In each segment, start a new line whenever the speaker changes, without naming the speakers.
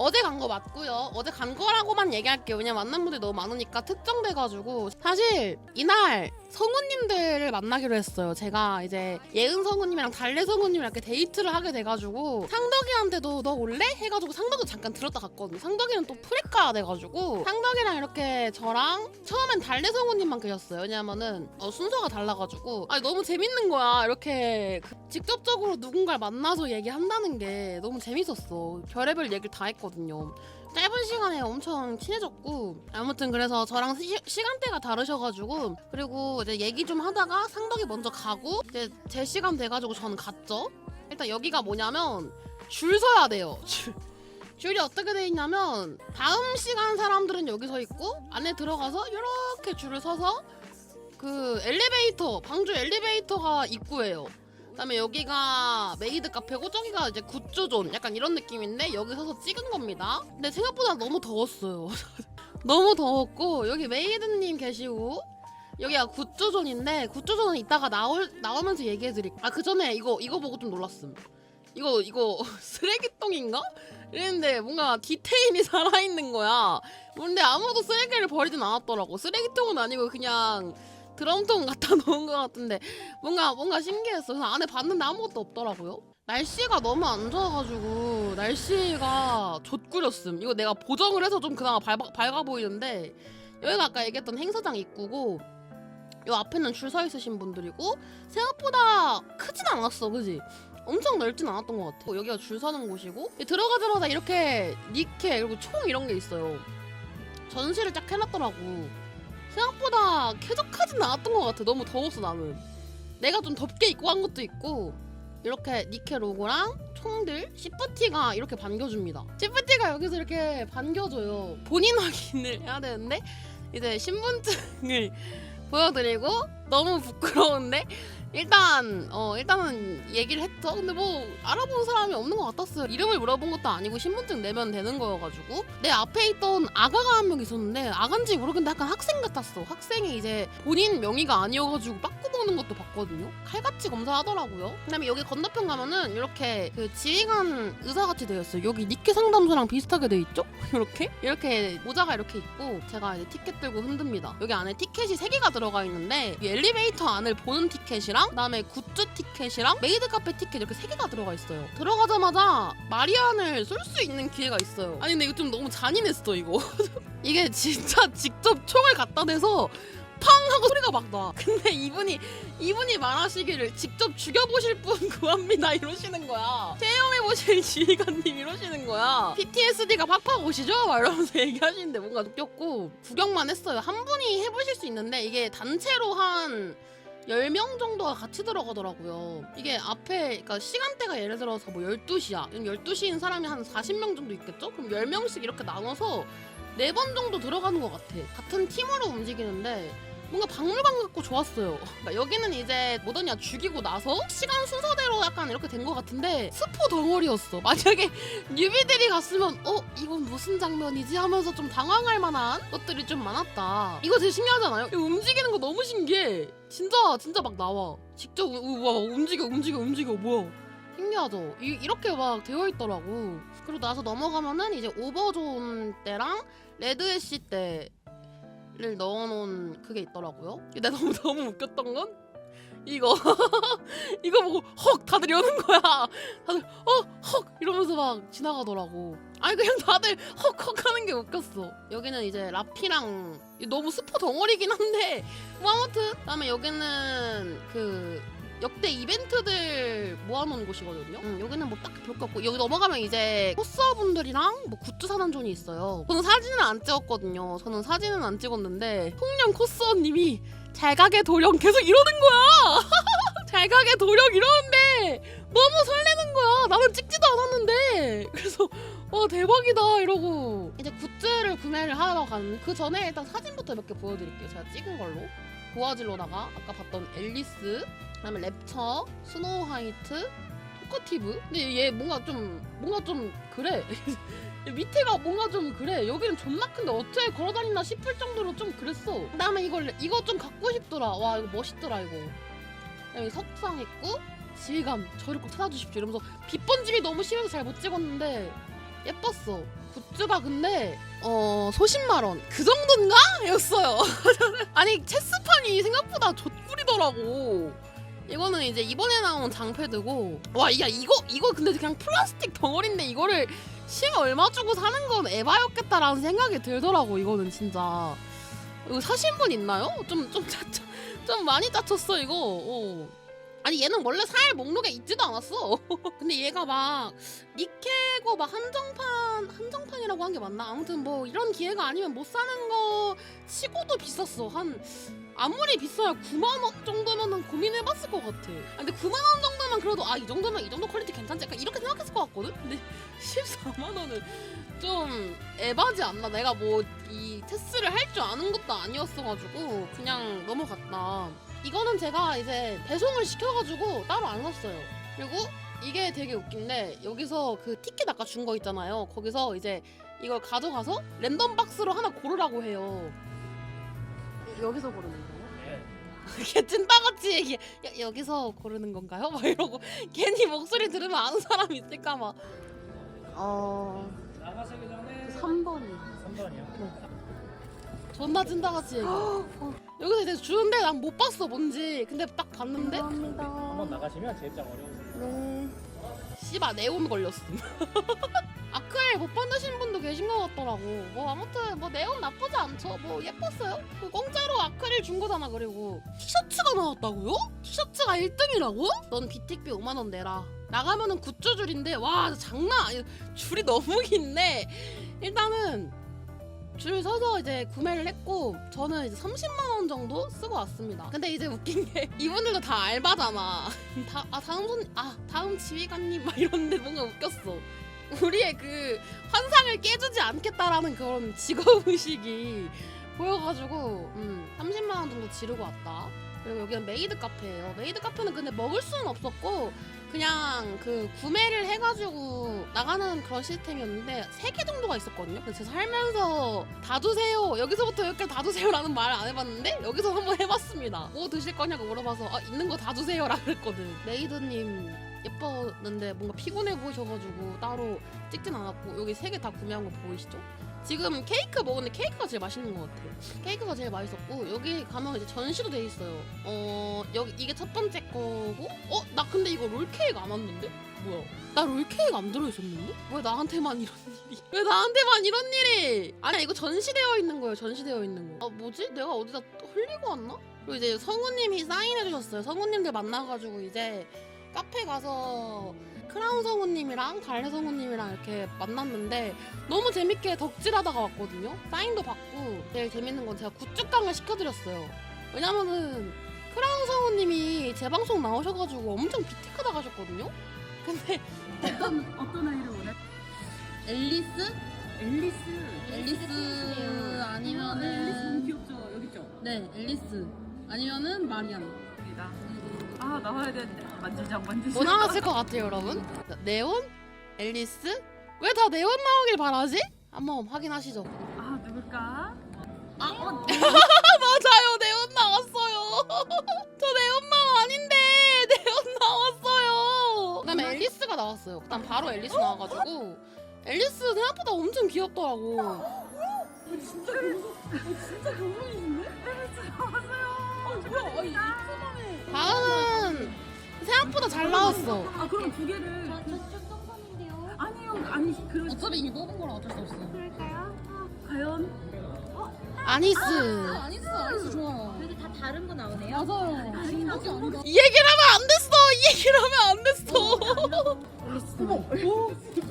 어제 간 거 맞고요. 어제 간 거라고만 얘기할게요. 왜냐면 만난 분들이 너무 많으니까 특정돼가지고 사실 이날 성우님들을 만나기로 했어요. 제가 이제 예은 성우님이랑 달래 성우님이랑 이렇게 데이트를 하게 돼가지고 상덕이한테도 너 올래? 해가지고 상덕도 잠깐 들었다 갔거든요. 상덕이는 또 프리카 돼가지고 상덕이랑 이렇게 저랑 처음엔 달래 성우님만 계셨어요. 왜냐면은 어, 순서가 달라가지고 아니 너무 재밌는 거야. 이렇게 그- 직접적으로 누군가를 만나서 얘기한다는 게 너무 재밌었어. 별의별 얘기를 다 했거든요. 짧은 시간에 엄청 친해졌고 아무튼 그래서 저랑 시, 시간대가 다르셔가지고 그리고 이제 얘기 좀 하다가 상덕이 먼저 가고 이제 제 시간 돼가지고 저는 갔죠. 일단 여기가 뭐냐면 줄 서야 돼요. 줄. 줄이 어떻게 돼 있냐면 다음 시간 사람들은 여기 서 있고 안에 들어가서 이렇게 줄을 서서 그 엘리베이터 방주 엘리베이터가 입구예요. 그다음에 여기가 메이드 카페고 저기가 이제 굿즈존 약간 이런 느낌인데 여기 서서 찍은 겁니다. 근데 생각보다 너무 더웠어요. 너무 더웠고 여기 메이드님 계시고 여기가 굿즈존인데 굿즈존은 이따가 나올 나오면서 얘기해 드릴게요. 아그 전에 이거 이거 보고 좀 놀랐음. 이거 이거 쓰레기통인가? 이랬는데 뭔가 디테일이 살아있는 거야. 근데 아무도 쓰레기를 버리진 않았더라고. 쓰레기통은 아니고 그냥 드럼통 갖다 놓은 것 같은데 뭔가 뭔가 신기했어. 그래서 안에 봤는데 아무것도 없더라고요. 날씨가 너무 안 좋아가지고 날씨가 좆구렸음. 이거 내가 보정을 해서 좀 그나마 밝아, 밝아 보이는데 여기가 아까 얘기했던 행사장 입구고 요 앞에는 줄 서 있으신 분들이고 생각보다 크진 않았어, 그지? 엄청 넓진 않았던 것 같아. 여기가 줄 서는 곳이고 들어가자마자 이렇게 니케 그리고 총 이런 게 있어요. 전시를 쫙 해놨더라고. 생각보다 쾌적하진 않았던 것 같아. 너무 더웠어 나는. 내가 좀 덥게 입고 간 것도 있고 이렇게 니케 로고랑 총들 시프티가 이렇게 반겨줍니다. 시프티가 여기서 이렇게 반겨줘요. 본인 확인을 해야 되는데 이제 신분증을 보여드리고 너무 부끄러운데 일단 어 일단은 얘기를 했죠. 근데 뭐 알아본 사람이 없는 것 같았어요. 이름을 물어본 것도 아니고 신분증 내면 되는 거여가지고 내 앞에 있던 아가가 한 명 있었는데 아간지 모르겠는데 약간 학생 같았어. 학생이 이제 본인 명의가 아니어가지고 빠꾸 보는 것도 봤거든요. 칼같이 검사하더라고요. 그다음에 여기 건너편 가면은 이렇게 그 지휘관 의사같이 되어 있어요. 여기 니케 상담소랑 비슷하게 돼 있죠? 이렇게 이렇게 모자가 이렇게 있고 제가 이제 티켓 들고 흔듭니다. 여기 안에 티켓이 세 개가 들어가 있는데 이 엘리베이터 안을 보는 티켓이랑 그다음에 굿즈 티켓이랑 메이드 카페 티켓 이렇게 세 개가 들어가 있어요. 들어가자마자 마리안을 쏠 수 있는 기회가 있어요. 아니 근데 이거 좀 너무 잔인했어 이거. 이게 진짜 직접 총을 갖다 대서 팡 하고 소리가 막 나. 근데 이분이 이분이 말하시기를 직접 죽여보실 분 구합니다 이러시는 거야. 체험해보실 지휘관님 이러시는 거야. PTSD가 팍팍 오시죠? 막 이러면서 얘기하시는데 뭔가 느꼈고 구경만 했어요. 한 분이 해보실 수 있는데 이게 단체로 한 10명 정도가 같이 들어가더라고요. 이게 앞에, 그러니까 시간대가 예를 들어서 뭐 12시야. 12시인 사람이 한 40명 정도 있겠죠? 그럼 10명씩 이렇게 나눠서 4번 정도 들어가는 것 같아. 같은 팀으로 움직이는데 뭔가 박물관 같고 좋았어요. 그러니까 여기는 이제 뭐더냐 죽이고 나서 시간 순서대로 약간 이렇게 된 것 같은데 스포 덩어리였어. 만약에 뉴비들이 갔으면 어 이건 무슨 장면이지 하면서 좀 당황할 만한 것들이 좀 많았다. 이거 되게 신기하잖아요. 움직이는 거 너무 신기해. 진짜 진짜 막 나와. 직접 우, 우, 와 움직여 움직여 움직여 뭐야. 신기하죠? 이, 이렇게 막 되어 있더라고. 그리고 나서 넘어가면은 이제 오버존 때랑 레드 애쉬 때 를 넣어놓은 그게 있더라고요. 근데 너무 너무 웃겼던 건 이거 이거 보고 헉 다들 이러는 거야. 다들 어헉 이러면서 막 지나가더라고. 아니 그냥 다들 헉헉 하는 게 웃겼어. 여기는 이제 라피랑 너무 스포 덩어리긴 한데 뭐 아무튼 그다음에 여기는 그 역대 이벤트들 모아놓은 곳이거든요. 음, 여기는 뭐 딱히 볼거 없고 여기 넘어가면 이제 코스어분들이랑 뭐 굿즈 사는 존이 있어요. 저는 사진은 안 찍었거든요. 저는 사진은 안 찍었는데 홍련 코스어님이 잘 가게 도령 계속 이러는 거야. 잘 가게 도령 이러는데 너무 설레는 거야. 나는 찍지도 않았는데 그래서 와 대박이다 이러고 이제 굿즈를 구매를 하러 가는 그 전에 일단 사진부터 몇 개 보여드릴게요. 제가 찍은 걸로 고아질로다가 아까 봤던 앨리스 그다음에 랩처, 스노우 화이트, 토커티브. 근데 얘 뭔가 좀 뭔가 좀 그래. 밑에가 뭔가 좀 그래. 여기는 존나 큰데 어떻게 걸어다니나 싶을 정도로 좀 그랬어. 그다음에 이걸 이거 좀 갖고 싶더라. 와 이거 멋있더라 이거. 여기 석상 있고 지휘감 저를 꼭 찾아주십시오 이러면서 빛 번짐이 너무 심해서 잘 못 찍었는데 예뻤어. 굿즈가 근데 어 소신만 원. 그 정도인가? 였어요. 아니 체스판이 생각보다 좆꿀이더라고. 이거는 이제 이번에 나온 장패드고 와야 이거 이거 근데 그냥 플라스틱 덩어리인데 이거를 심 얼마 주고 사는 건 에바였겠다라는 생각이 들더라고 이거는 진짜. 이거 사신 분 있나요? 좀 좀 짜쳐 좀 많이 짜쳤어 이거. 어. 아니 얘는 원래 살 목록에 있지도 않았어. 근데 얘가 막 니케고 막 한정판 한정판이라고 한 게 맞나? 아무튼 뭐 이런 기회가 아니면 못 사는 거 치고도 비쌌어. 한 아무리 비싸야 9만 원 정도면은 고민해봤을 것 같아. 아, 근데 9만 원 정도면 그래도 아 이 정도면 이 정도 퀄리티 괜찮지? 약간 이렇게 생각했을 것 같거든. 근데 14만 원은 좀 에바지 않나? 내가 뭐 이 테스트를 할 줄 아는 것도 아니었어가지고 그냥 넘어갔다. 이거는 제가 이제 배송을 시켜가지고 따로 안 샀어요. 그리고 이게 되게 웃긴데 여기서 그 티켓 아까 준 거 있잖아요. 거기서 이제 이걸 가져가서 랜덤 박스로 하나 고르라고 해요. 여기서 고르는 거 이렇게 찐따같이 얘기 야, 여기서 고르는 건가요? 막 이러고 괜히 목소리 들으면 아는 사람 있을까 막 어...
나가시기 전에
3번이
3번이요.
존나 찐따같이 얘기 여기서 이제 주는데 난 못 봤어 뭔지 근데 딱 봤는데
한번 나가시면 제 입장 어려우세요.
네. 씨발 네온 걸렸음 아크릴 못 받으신 분도 계신 것 같더라고. 뭐 아무튼 뭐 네온 나쁘지 않죠. 뭐 예뻤어요? 그 공짜로 아크릴 준 거잖아 그리고. 티셔츠가 나왔다고요? 티셔츠가 1등이라고? 넌 비틱비 5만 원 내라. 나가면은 굿즈 줄인데 와 장난 아니 줄이 너무 긴데. 일단은 줄 서서 이제 구매를 했고 저는 이제 30만 원 정도 쓰고 왔습니다. 근데 이제 웃긴 게 이분들도 다 알바잖아. 다, 아 다음 손, 아 다음 지휘관님 막 이런데 뭔가 웃겼어. 우리의 그 환상을 깨주지 않겠다라는 그런 직업 의식이 보여가지고 음, 30만 원 정도 지르고 왔다. 그리고 여기는 메이드 카페예요. 메이드 카페는 근데 먹을 수는 없었고 그냥 그 구매를 해가지고 나가는 그런 시스템이었는데 세 개 정도가 있었거든요. 그래서 살면서 다 주세요. 여기서부터 여기까지 다 주세요라는 말을 안 해봤는데 여기서 한번 해봤습니다. 뭐 드실 거냐고 물어봐서 아 있는 거 다 주세요라 그랬거든. 메이드님 예뻤는데 뭔가 피곤해 보이셔가지고 따로 찍진 않았고 여기 세 개 다 구매한 거 보이시죠? 지금 케이크 먹었는데 케이크가 제일 맛있는 것 같아요. 케이크가 제일 맛있었고 여기 가면 이제 전시도 돼 있어요. 어 여기 이게 첫 번째 거고 어 나 근데 이거 롤 케이크 안 왔는데 뭐야? 나 롤케이크 안 들어있었는데? 왜 나한테만 이런 일이? 왜 나한테만 이런 일이? 아니 이거 전시되어 있는 거예요. 전시되어 있는 거. 아 뭐지? 내가 어디다 흘리고 왔나? 그리고 이제 성우님이 사인해 주셨어요. 성우님들 만나가지고 이제 카페 가서 크라운 성우님이랑 달래 성우님이랑 이렇게 만났는데 너무 재밌게 덕질하다가 왔거든요. 사인도 받고 제일 재밌는 건 제가 굿즈깡을 시켜드렸어요. 왜냐면은 크라운 성우님이 제 방송 나오셔가지고 엄청 비티크다 가셨거든요. 근데
어떤 어떤 아이를 원해?
앨리스?
앨리스.
앨리스
앨리스 너무
아니면은
귀엽죠. 여기 있죠.
네 앨리스 아니면은 마리안
여기다. 아 나와야 되는데 만지작 만지작.
뭐 나왔을 것 같아요 여러분? 네온? 앨리스? 왜 다 네온 나오길 바라지? 한번 확인하시죠
아 누굴까?
아 맞아요 네온 나왔어요 저 네온마우 아닌데 네온 나왔어요 그다음에 앨리스가 나왔어요 그다음 바로 앨리스 나와가지고 앨리스 생각보다 엄청 귀엽더라고
진짜. 진짜 감성이신데?
다음은 생각보다 잘 나왔어.
아 그럼 두 개를. 아니요. 아니 그런.
어차피 이미 뽑은 거라 어쩔 수 없어.
그럴까요? 아, 과연?
아니스.
아니스.
아니스 좋아요
그래도 다 다른 거 나오네요.
맞아요.
중독이 아니다.
이 얘기를 하면 안 됐어. 이 얘기를 하면 안 됐어.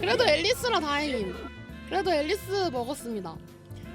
그래도 앨리스라 다행임. 그래도 앨리스 먹었습니다.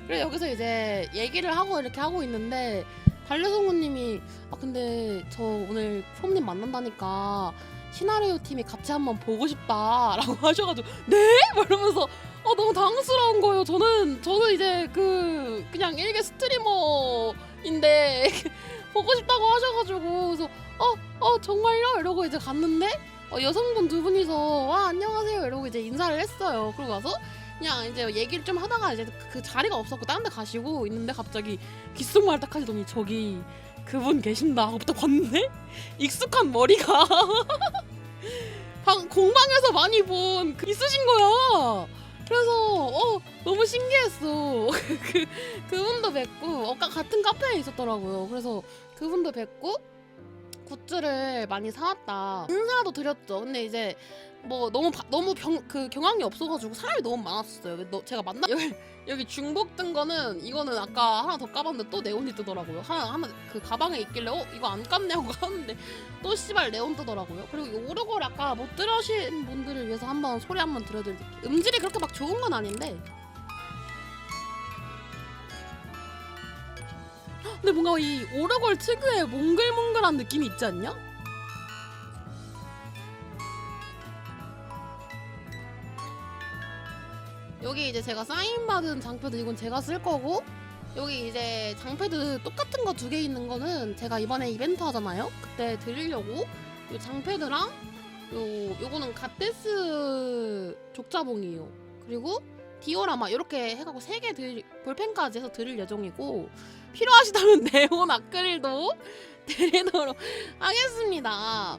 그래 여기서 이제 얘기를 하고 이렇게 하고 있는데 달래성우님이 아 근데 저 오늘 프롬님 만난다니까 시나리오 팀이 같이 한번 보고 싶다라고 하셔가지고 네? 막 이러면서 어 너무 당황스러운 거예요 저는 저는 이제 그 그냥 일개 스트리머인데 보고 싶다고 하셔가지고 그래서 어, 어 정말요? 이러고 이제 갔는데 어, 여성분 두 분이서 와 안녕하세요 이러고 이제 인사를 했어요. 그러고 가서 그냥 이제 얘기를 좀 하다가 이제 그 자리가 없었고 다른 데 가시고 있는데 갑자기 귓속말 딱 하시더니 저기 그분 계신다 하고 딱 봤는데 익숙한 머리가 방, 공방에서 많이 본 그 있으신 거야. 그래서 어 너무 신기했어. 그 그분도 뵙고 아까 같은 카페에 있었더라고요. 그래서 그분도 뵙고 굿즈를 많이 사왔다. 인사도 드렸죠. 근데 이제 뭐 너무 바- 너무 병, 그 경황이 없어가지고 사람이 너무 많았었어요. 너, 제가 만나 여기, 여기 중복 뜬 거는 이거는 아까 하나 더 까봤는데 또 네온이 뜨더라고요. 하나 하나 그 가방에 있길래 어 이거 안 깠냐고 하는데 또 씨발 네온 뜨더라고요. 그리고 이 오르골 아까 못 들으신 분들을 위해서 한번 소리 한번 들려드릴게요. 음질이 그렇게 막 좋은 건 아닌데. 근데 뭔가 이 오르골 특유의 몽글몽글한 느낌이 있지 않냐? 여기 이제 제가 사인 받은 장패드 이건 제가 쓸 거고 여기 이제 장패드 똑같은 거 두 개 있는 거는 제가 이번에 이벤트 하잖아요. 그때 드리려고 요 장패드랑 요 요거는 갓데스 족자봉이에요. 그리고 디오라마 이렇게 해갖고 세개 볼펜까지 해서 드릴 예정이고 필요하시다면 네온 아크릴도 드리도록 하겠습니다.